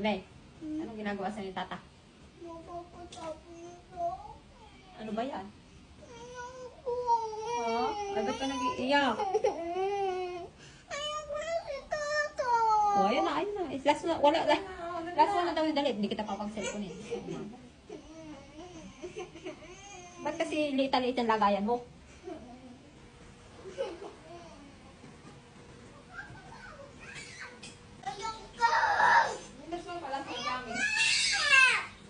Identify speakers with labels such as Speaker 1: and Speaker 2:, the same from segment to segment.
Speaker 1: Bebe, anong ginagawa sa ni tata? Ano ba yan? Ha? Ba't ka nag-iiyak? Oh, ayun na, ayun na. Is last na, wala, last, last na daw yung dalit. Hindi kita papag-cellphone eh. Ba't kasi liit-liit ang lagayan mo? Last one pa, last one, promise.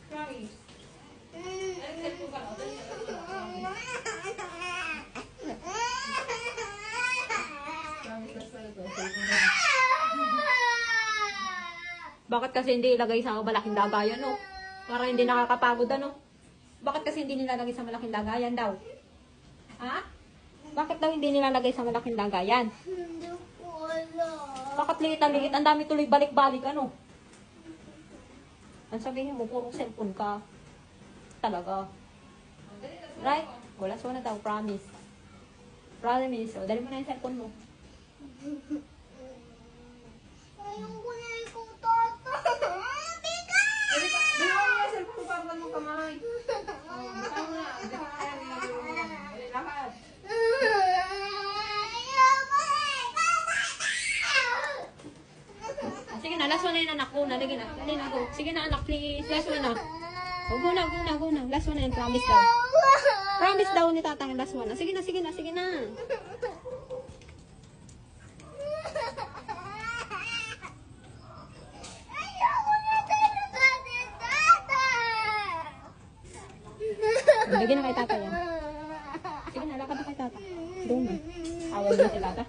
Speaker 1: Promise. Cellphone ka na, Promise, last one na to. Cellphone ka na. Bakit kasi hindi ilagay sa malaking lagayan, no? Para hindi nakakapagod, ano? Bakit kasi hindi nilalagay sa malaking lagayan daw? Ha? Bakit daw hindi nilalagay sa malaking lagayan? Bakit liit ang liit? Ang dami tuloy balik-balik, ano? Ang sabihin mo, puro cellphone ka. Talaga. Right? Wala so na daw, promise. Promise. O, dali mo na yung cellphone mo. Dali ka, dali mo yung cellphone para mo kamay. Oh, bitaw na. Bitaw na yan, nilagay mo yan. Dali, lakad. Ah, Sige na, last one na yun anak ko. Nalagay na. Dali na, go. Sige na anak, please. Last one na. Oh, go na, go na, go na. Last one na yun, promise daw. Promise daw ni tatang last one na. Sige na, sige na, sige na. Lagyan na kay tata yan. Sige na, lakad na kay tata. Doon na. Awal mo si tata.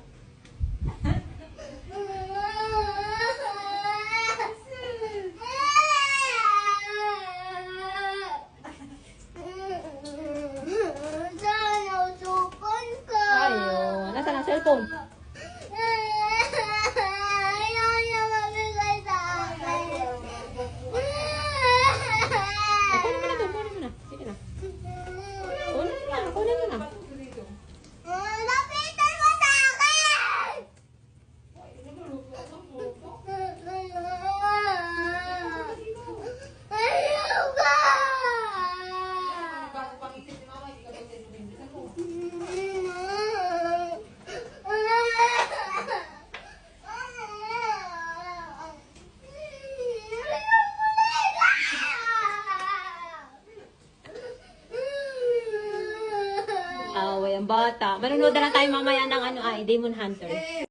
Speaker 1: 够 Away ang bata. Manonood na lang tayo mamaya ng ano ay Demon Hunter.